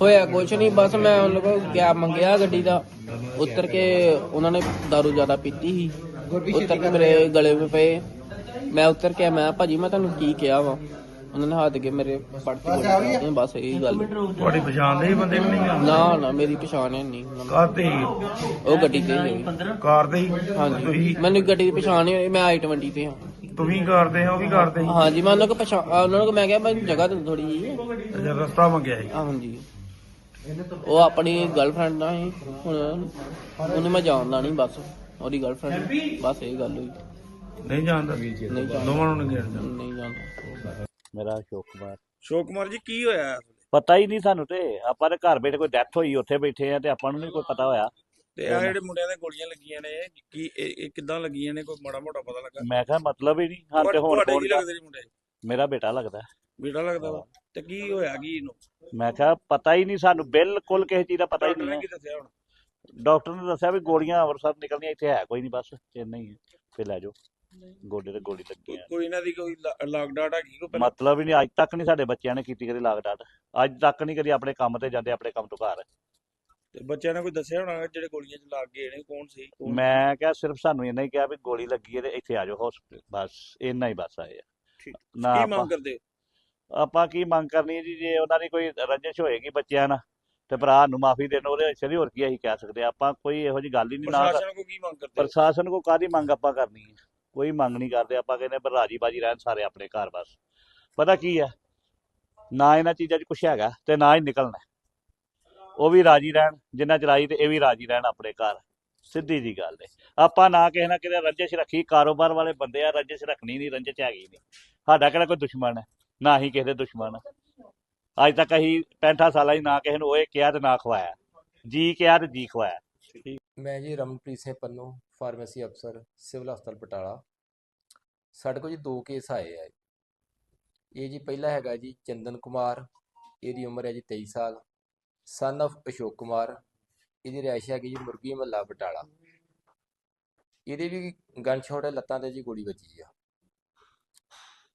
ਹੋਇਆ ਕੁਛ ਨਹੀਂ ਬਸ ਮੈਂ ਉਹਨਾਂ ਕੋਲ ਗਿਆ ਮੰਗਿਆ ਗੱਡੀ ਦਾ। ਉਤਰ ਕੇ ਉਹਨਾਂ ਨੇ दारू ਜ਼ਿਆਦਾ ਪੀਤੀ ਸੀ। ਉਤਰ ਕੇ ਮੇਰੇ ਗਲੇ 'ਤੇ ਪਏ। ਮੈਂ ਉਤਰ ਕੇ ਮੈਂ ਭਾਜੀ ਮੈਂ ਤੁਹਾਨੂੰ ਕੀ ਕਿਹਾ ਵਾ? ਉਹਨਾਂ ਨੇ ਹੱਥ ਕੇ ਮੇਰੇ ਫੜ ਕੇ ਬਸ ਇਹੀ ਗੱਲ। ਤੁਹਾਡੀ ਪਛਾਣ ਦੇ ਹੀ ਬੰਦੇ ਕਿ ਨਹੀਂ ਆ? ਨਾ ਨਾ ਮੇਰੀ ਪਛਾਣ ਹੈ ਨਹੀਂ। ਨੂੰ। ਕਾਰ ਤੇ ਹੀ? ਉਹ ਗੱਡੀ ਤੇ ਹੀ ਕਾਰ ਤੇ ਹੀ? ਹਾਂਜੀ। ਤੁਸੀਂ? ਮੈਨੂੰ ਗੱਡੀ ਦੀ ਪਛਾਣ ਨਹੀਂ ਮੈਂ i20 ਤੇ ਹਾਂ। ਤੁਸੀਂ ਕਰਦੇ ਹੋ ਉਹ ਵੀ ਕਰਦੇ ਸੀ ਹਾਂਜੀ ਮੈਂ ਉਹਨਾਂ ਕੋ ਪਛਾਣ ਉਹਨਾਂ ਨੂੰ ਮੈਂ ਕਿਹਾ ਮੈਂ ਜਗ੍ਹਾ ਦੇ ਥੋੜੀ ਜੀ ਰਸਤਾ ਮੰਗਿਆ ਸੀ? ਹਾਂਜੀ। ਉਹ ਆਪਣੀ ਗਰਲਫ੍ਰੈਂਡ ਨਾਲ ਸੀ ਹੁਣ ਉਹਨੂੰ ਮੈਂ ਜਾਣਦਾ ਨਹੀਂ ਬਸ ਉਹਦੀ ਗਰਲਫ੍ਰੈਂਡ ਬਸ ਇਹ ਗੱਲ ਹੋਈ। ਨਹੀਂ ਜਾਣਦਾ। ਨਹੀਂ ਜਾਣਦਾ। ਦੋਵਾਂ ਨੂੰ ਨਹੀਂ ਜਾਣਦਾ। ਨਹੀਂ ਜਾਣਦਾ। ਮੇਰਾ ਅਸ਼ੋਕ ਕੁਮਾਰ ਜੀ ਕੀ ਹੋਇਆ? ਪਤਾ ਹੀ ਨਹੀਂ ਸਾਨੂੰ ਤੇ। ਆਪਾਂ ਦੇ ਘਰ ਬੈਠੇ ਕੋਈ ਡੈਥ ਹੋਈ ਉੱਥੇ ਬੈਠੇ ਆ ਤੇ ਆਪਾਂ ਨੂੰ ਨਹੀਂ ਕੋਈ ਪਤਾ ਹੋਇਆ। ਤੇ ਆ ਜਿਹੜੇ ਮੁੰਡਿਆਂ ਦੇ ਗੋਲੀਆਂ ਲੱਗੀਆਂ ਨੇ ਕੀ ਇਹ ਇਹ ਕਿੱਦਾਂ ਲੱਗੀਆਂ ਨੇ ਕੋਈ ਮਾੜਾ ਮੋਟਾ ਪਤਾ ਲੱਗਾ? ਮੈਂ ਕਿਹਾ ਮਤਲਬ ਹੀ ਨਹੀਂ। ਹਾਂ ਤੇ ਹੁਣ ਤੁਹਾਡੇ ਕੌਣ ਕੀ ਲੱਗਦੇ ਜੀ ਮੁੰਡੇ? ਮੇਰਾ ਬੇਟਾ ਲੱਗਦਾ। ਬੀੜਾ ਲੱਗਦਾ ਵਾ? ਤੇ ਕੀ ਹੋਇਆ ਕੀ ਇਹਨੂੰ ਮੈਂ ਕਿਹਾ ਪਤਾ ਹੀ ਨਹੀਂ ਸਾਨੂੰ ਬਿਲਕੁਲ ਕਿਸੇ ਚੀਜ਼ ਦਾ ਪਤਾ ਹੀ ਡਾਕਟਰ ਨੇ ਨਹੀਂ ਕੀ ਦੱਸਿਆ ਹੁਣ? ਡਾਕਟਰ ਨੇ ਦੱਸਿਆ ਵੀ ਗੋਲੀਆਂ ਅੰਮ੍ਰਿਤਸਰ ਨਿਕਲਦੀਆਂ ਇੱਥੇ ਹੈ ਕੋਈ ਨਹੀਂ ਬਸ ਇੰਨਾ ਹੀ ਹੈ। ਫੇ ਲੈ ਜਾਓ। ਗੋਡੇ ਤੇ ਗੋਲੀ ਲੱਗੀ ਹੈ। ਕੋਈ ਇਹਨਾਂ ਦੀ ਕੋਈ ਲਾਕ ਡਾਟ ਹੈਗੀ ਪਹਿਲਾਂ? ਮਤਲਬ ਹੀ ਨਹੀਂ ਅੱਜ ਤੱਕ ਨਹੀਂ ਸਾਡੇ ਬੱਚਿਆਂ ਨੇ ਕੀਤੀ ਕਦੀ ਲਾਗ ਡਾਟ। ਅੱਜ ਤੱਕ ਨਹੀਂ ਕਦੀ ਆਪਣੇ ਕੰਮ ਤੇ ਜਾਂਦੇ ਆਪਣੇ ਕੰਮ ਤੋਂ ਘਰ। ਤੇ ਬੱਚਿਆਂ ਨੇ ਕੋਈ ਦੱਸਿਆ ਹੋਣਾ ਜਿਹੜੇ ਗੋਲੀਆਂ ਚ ਲੱਗ ਗਏ ਨੇ ਕੌਣ ਸੀ ਕੌਣ- ਮੈਂ ਕਿਹਾ ਸਿਰਫ ਸਾਨੂੰ ਇੰਨਾ ਹੀ ਕਿਹਾ ਵੀ ਗੋਲੀ ਲੱਗੀ ਹੈ ਤੇ ਇੱਥੇ ਆ ਜਾਓ ਹਸਪੀਟਲ ਬਸ ਇੰਨਾ ਹੀ ਬਸ ਆਏ ਆ। ਠੀਕ। ਨਾ ਕੀ ਆਪਾਂ ਮੰਗ ਕਰਦੇ? ਹੋ? ਆਪਾਂ ਕੀ ਮੰਗ ਕਰਨੀ ਹੈ ਜੀ ਜੇ ਉਹਨਾਂ ਦੀ ਕੋਈ ਰੰਜਿਸ਼ ਹੋਏਗੀ ਬੱਚਿਆਂ ਨਾਲ ਤੇ ਭਰਾ ਨੂੰ ਮਾਫੀ ਦੇਣ ਉਹਦੇ ਵਿੱਚ ਹੋਰ ਕੀ ਅਸੀਂ ਕਹਿ ਸਕਦੇ ਹਾਂ। ਆਪਾਂ ਕੋਈ ਇਹੋ ਜੀ ਗੱਲ ਹੀ ਨਹੀਂ ਨਾ ਪ੍ਰਸ਼ਾਸਨ ਕੋ ਕੀ ਮੰਗ ਕਰਦੇ ਹੋ? ਪ੍ਰਸ਼ਾਸਨ ਕੋ ਕਾਦੀ ਮੰਗ ਆਪਾਂ ਕਰਨੀ ਹੈ? ਕੋਈ ਮੰਗ ਨਹੀਂ ਕਰਦੇ ਆਪਾਂ ਕਹਿੰਦੇ ਪਰ ਰਾਜੀ ਬਾਜੀ ਰਹਿਣ ਸਾਰੇ ਆਪਣੇ ਘਰ ਬਸ। ਪਤਾ ਕੀ ਹੈ? ਨਾ ਇਹਨਾਂ ਚੀਜ਼ਾਂ 'ਚ ਕੁਛ ਹੈਗਾ ਤੇ ਨਾ ਹੀ ਨਿਕਲਣਾ। ਉਹ ਵੀ ਰਾਜੀ ਰਹਿਣ ਜਿੰਨਾ ਚਲਾਈ ਤੇ ਇਹ ਵੀ ਰਾਜੀ ਰਹਿਣ ਆਪਣੇ ਘਰ। ਸਿੱਧੀ ਜੀ ਗੱਲ ਹੈ ਆਪਾਂ ਨਾ ਕਿਸੇ ਨਾ ਕਿਤੇ ਰੰਜਿਸ਼ ਰੱਖੀ ਕਾਰੋਬਾਰ ਵਾਲੇ ਬੰਦੇ ਆ ਰੰਜਿਸ਼ ਰੱਖਣੀ ਨਹੀਂ ਰੰਜਿਸ਼ ਹੈਗੀ ਨਹੀਂ। ਸਾਡਾ ਕਿਹੜਾ ਕੋਈ ਦੁਸ਼ਮਣ ਹੈ? ਨਾ ਹੀ ਕਿਸੇ ਦੇ ਦੁਸ਼ਮਣ। ਅੱਜ ਤੱਕ ਅਸੀਂ 65 ਸਾਲਾਂ ਹੀ ਨਾ ਕਿਸੇ ਨੂੰ ਓਏ ਕਿਹਾ ਤੇ ਨਾ ਖਵਾਇਆ। ਜੀ ਕਿਹਾ ਤੇ ਜੀ ਖਵਾਇਆ। ਮੈਂ ਜੀ ਰਮਨਪ੍ਰੀਤ ਸਿੰਘ ਪੰਨੂ, ਫਾਰਮੇਸੀ ਅਫਸਰ, ਸਿਵਲ ਹਸਪਤਾਲ ਬਟਾਲਾ। ਸਾਡੇ ਕੋਲ ਜੀ ਦੋ ਕੇਸ ਆਏ ਆ। ਇਹ ਜੀ ਪਹਿਲਾ ਹੈਗਾ ਜੀ ਚੰਦਨ ਕੁਮਾਰ, ਇਹਦੀ ਉਮਰ ਹੈ ਜੀ 23 ਸਾਲ। ਸਨ of ਅਸ਼ੋਕ ਕੁਮਾਰ, ਇਹਦੀ ਰਿਹਾਇਸ਼ ਹੈਗੀ ਜੀ ਮੁਰਗੀ ਮਹੱਲਾ ਬਟਾਲਾ। ਇਹਦੇ ਵੀ ਗਨ ਸ਼ਾਟ ਹੈ, ਲੱਤਾਂ ਤੇ ਜੀ ਗੋਲੀ ਵੱਜੀ ਆ।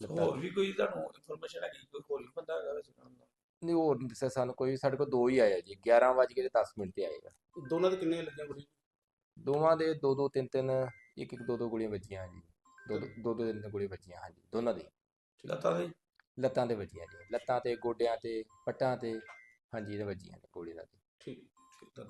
ਹੋਰ ਵੀ ਕੋਈ ਤੁਹਾਨੂੰ ਇਨਫੋਰਮੇਸ਼ਨ ਹੈਗੀ? ਕੋਈ ਹੋਰ ਵੀ ਬੰਦਾ ਹੈਗਾ ਵੈਸੇ ਨਾਲ ਦਾ? ਨਹੀਂ ਹੋਰ ਨਹੀਂ ਦੱਸਿਆ ਸਾਨੂੰ ਕੋਈ ਸਾਡੇ ਕੋਲ ਦੋ ਹੀ ਆਇਆ ਜੀ। 11 ਵਜੇ ਕੇ 10 ਮਿੰਟ ਤੇ ਆਏ ਆ। ਦੋਨਾਂ ਦੇ ਕਿੰਨੇ ਲੱਗੀਆਂ ਗੋਲੀ ਦੋਵਾਂ ਦੇ ਦੋ ਦੋ ਤਿੰਨ ਤਿੰਨ ਇੱਕ ਇੱਕ ਦੋ ਦੋ ਗੋਲੀਆਂ ਵੱਜੀਆਂ ਜੀ ਦੋ ਦੋ ਦੋ ਦੋ ਤਿੰਨ ਤਿੰਨ ਗੋਲੀਆਂ ਵੱਜੀਆਂ ਹਾਂਜੀ ਦੋਨਾਂ ਦੀ। ਲੱਤਾਂ ਦੇ? ਲੱਤਾਂ ਤੇ ਵੱਜੀਆਂ ਜੀ। ਲੱਤਾਂ ਤੇ ਗੋਡਿਆਂ ਤੇ ਪੱਟਾਂ ਤੇ ਹਾਂਜੀ ਇਹ ਵੱਜੀਆਂ ਨੇ ਗੋਲੀਆਂ ਦੀ ਠੀਕ ਠੀਕ ਤਾਂ